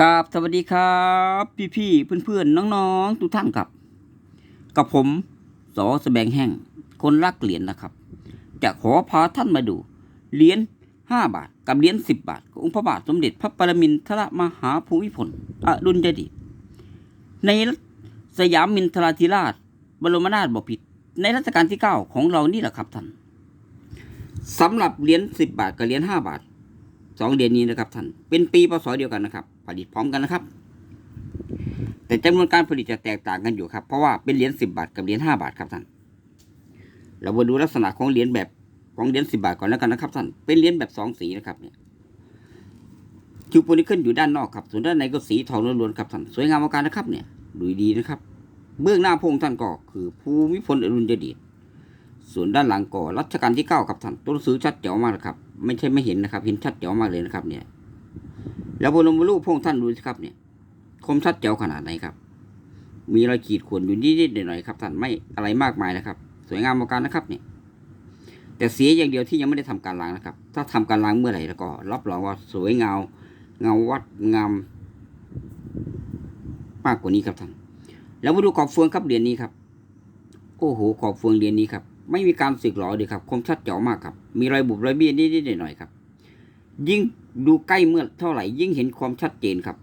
กราบสวัสดีครับ พี่ๆเพื่อนๆน้องๆทุกท่านครับ กับผมสอแสบงแห้งคนรักเหรียญนะครับ จะขอพาท่านมาดูเหรียญ5บาท กับเหรียญ10บบาทขององค์พระบาทสมเด็จพระปรมินทรมหาภูมิพลอดุลยเดชในสยามมินทราธิราช บรมนาถบพิตรในรัชกาลที่9ของเรานี่แหละครับท่านสำหรับเหรียญ10บบาทกับเหรียญ5บาทสองเหรียญนี้นะครับท่านเป็นปีพศเดียวกันนะครับ ลิตพร้อมกันนะครับ แต่จำนวนการผลิตจะแตกต่างกันอยู่ครับ เพราะว่าเป็นเหรียญสิบาทกับเหรียญห้าบาทครับท่าน เรามาดูลักษณะของเหรียญแบบของเหรียญสิบาทก่อนแล้วกันนะครับท่าน เป็นเหรียญแบบสองสีนะครับเนี่ยคิวโพนิเคิลอยู่ด้านนอกครับ ส่วนด้านในก็สีทองล้วนๆครับท่าน สวยงามมาการนะครับเนี่ย ดูดีนะครับ เบื้องหน้าพงท่านก็คือภูมิพลอดุลยเดชส่วนด้านหลังก็รัชกาลที่เก้าครับท่านตัวหนังสือชัดเจ๋วมากนะครับ ไม่ใช่ไม่เห็นนะครับ เห็นชัดเจ๋วมากเลยนะครับเนี่ย แล้วบรมรูปพระองท่านดูสิครับเนี่ยคมชัดเจ๋วขนาดไหนครับ มีรอยขีดข่วนอยู่นิดๆหน่อยๆครับท่านไม่อะไรมากมายนะครับ สวยงามมากการนะครับเนี่ยแต่เสียอย่างเดียวที่ยังไม่ได้ทำการล้างนะครับ ถ้าทำการล้างเมื่อไหร่แล้วก็ รับรองว่าสวยเงา เงาวัดงามมากกว่านี้ครับท่านแล้วมาดูขอบเฟืองครับเหรียญนี้ครับ โอ้โหขอบเฟืองเหรียญนี้ครับ ไม่มีการสึกหรอเลยครับ คมชัดเจ๋วมากครับ มีรอยบุบรอยเบี้ยนิดๆหน่อยๆครับ ยิ่งดูใกล้เมื่อเท่าไหร่ยิ่งเห็นความชัดเจนครับ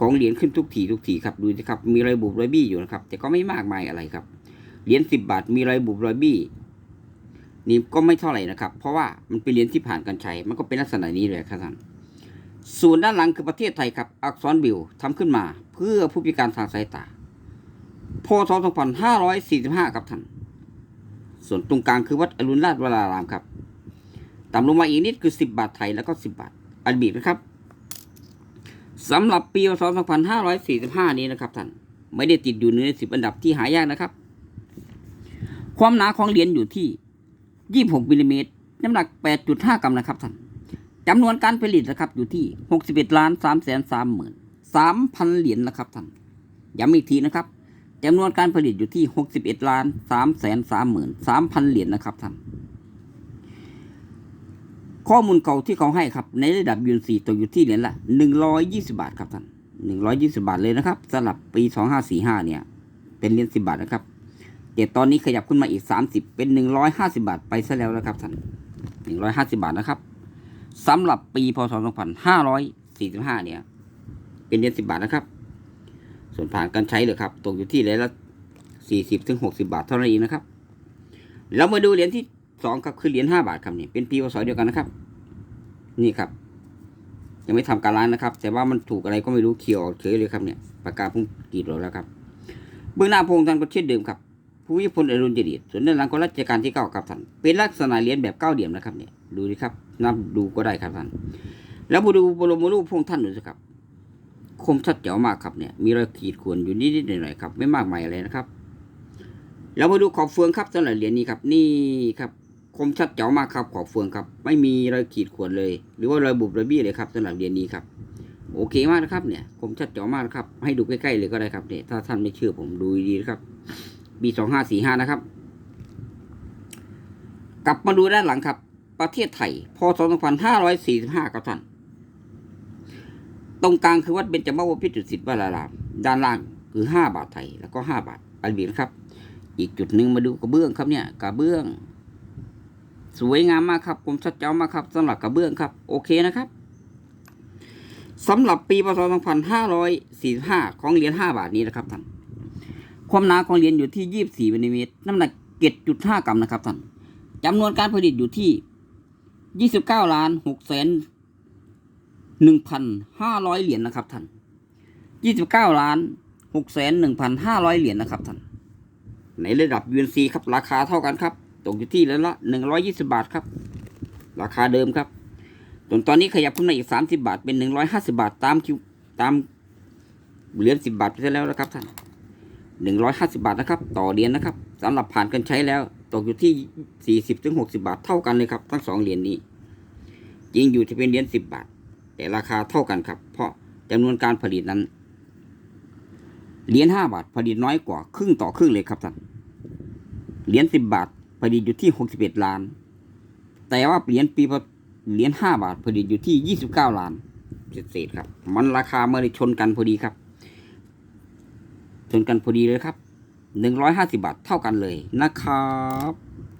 ของเหรียญขึ้นทุกทีทุกทีครับดูสิครับ มีรอยบุบรอยบี้อยู่นะครับ แต่ก็ไม่มากมายอะไรครับ เหรียญสิบบาทมีรอยบุบรอยบี้นี่ก็ไม่เท่าไหร่นะครับ เพราะว่ามันเป็นเหรียญที่ผ่านการใช้ มันก็เป็นลักษณะนี้เลยครับท่านส่วนด้านหลังคือประเทศไทยครับ อักษรบิวทำขึ้นมา เพื่อผู้พิการทางสายตาพศ2545 ครับท่าน ส่วนตรงกลางคือวัดอรุณราชวรารามครับ ต่ำลงมาอีกนิดคือ 10 บาทไทยแล้วก็ 10 บาท อันบีบนะครับสำหรับปีพศ2545 นี้นะครับท่านไม่ได้ติดอยู่ในสิบอันดับที่หายากนะครับ ความหนาของเหรียญอยู่ที่ 26มิลลิเมตรน้ำหนัก 8.5 กรัมนะครับท่านจำนวนการผลิตนะครับอยู่ที่ 61ล้าน3แสน3หมื่น3,000 เหรียญนะครับท่านย้ำอีกทีนะครับจำนวนการผลิตอยู่ที่ 61ล้าน3แสน3หมื่น3,000 เหรียญนะครับท่าน ข้อมูลเก่าที่เขาให้ครับ ในระดับยูนซีตกอยู่ที่เหรียญละ120บาทครับท่าน120บาทเลยนะครับสำหรับปี2545เนี่ย เป็นเหรียญ10บาทนะครับแต่ตอนนี้ขยับขึ้นมาอีก30เป็น150บาทไปซะแล้วนะครับท่าน150บาทนะครับสำหรับปีพศ2545เนี่ย เป็นเหรียญ10บาทนะครับ ส่วนผ่านการใช้เลยครับตกอยู่ที่เหรียญละ40ถึง60บาทเท่านั้นเองนะครับ เรามาดูเหรียญที่ สองครับคือเหรียญ5บาทครับนี่เป็นปีพศเดียวกันนะครับ นี่ครับ ยังไม่ทำการล้างนะครับ แต่ว่ามันถูกอะไรก็ไม่รู้เขียวออกเฉยเลยครับเนี่ยปากกาพุ่งกรีดเราแล้วครับ เบื้องหน้าพงค์ท่านก็เช่นเดิมครับผู้วิพลอรุณเจดีส่วนด้านหลังก็รัชกาลที่เก้าครับท่านเป็นลักษณะเหรียญแบบเก้าเหลี่ยมนะครับเนี่ยดูดิครับนับดูก็ได้ครับท่านแล้วมาดูบรมรูปพงค์ท่านดูสิครับ คมชัดเจ๋วมากครับเนี่ยมีรอยขีดข่วนอยู่นิดๆหน่อยๆครับ ไม่มากมายอะไรนะครับเรามาดูขอบเฟืองครับสำหรับเหรียญนี้ครับนี่ครับ คมชัดเจ๋วมากครับขอบเฟืองครับ ไม่มีรอยขีดข่วนเลย หรือว่ารอยบุบรอยบี้เลยครับสำหรับเหรียญนี้ครับโอเคมากนะครับเนี่ยคมชัดเจ๋วมากครับ ให้ดูใกล้ๆเลยก็ได้ครับเนี่ยถ้าท่านไม่เชื่อผมดูดีนะครับปีสองห้าสี่ห้านะครับ กลับมาดูด้านหลังครับ ประเทศไทยพศสองพันห้าร้อยสี่สิบห้าครับท่านตรงกลางคือวัดเบญจมาวพิตรสิทธิ์วราราม ด้านล่างคือห้าบาทไทยแล้วก็ห้าบาทอันบีนะครับ อีกจุดหนึ่งมาดูกระเบื้องครับเนี่ยกระเบื้อง สวยงามมากครับผมชัดเจ้ามากครับสำหรับกระเบื้องครับ โอเคนะครับสำหรับปีพศ2545 ของเหรียญ5บาทนี้นะครับท่านความหนาของเหรียญอยู่ที่ 24มิลลิเมตรน้ำหนัก 7.5 กรัมนะครับท่านจำนวนการผลิตอยู่ที่ 29ล้าน6แสน1,500 เหรียญนะครับท่าน29ล้าน6แสน1,500 เหรียญนะครับท่านในระดับ UNC ครับราคาเท่ากันครับ ตกอยู่ที่เหนึ่งรียญละ120บาทครับ ราคาเดิมครับส่วนตอนนี้ขยับขึ้นมาอีก30บาทเป็น150บาทตามคิวตามเหรียญ10บาทไปแล้วนะครับท่าน150บาทนะครับ ต่อเหรียญนะครับสำหรับผ่านกันใช้แล้ว ตกอยู่ที่40ถึง60บาทเท่ากันเลยครับทั้งสองเหรียญนี้จริงอยู่ที่เป็นเหรียญ10บบาท แต่ราคาเท่ากันครับ เพราะจำนวนการผลิตนั้นเหรียญ5บาทผลิตน้อยกว่าครึ่งต่อครึ่งเลยครับท่านเหรียญ10บาท ผลิตอยู่ที่ 61 ล้าน แต่ว่าเหรียญปีเหรียญ5บาทผลิตอยู่ที่ 29 ล้านเศษครับ มันราคามาชนกันพอดีครับ ชนกันพอดีเลยครับ 150 บาทเท่ากันเลยนะครับ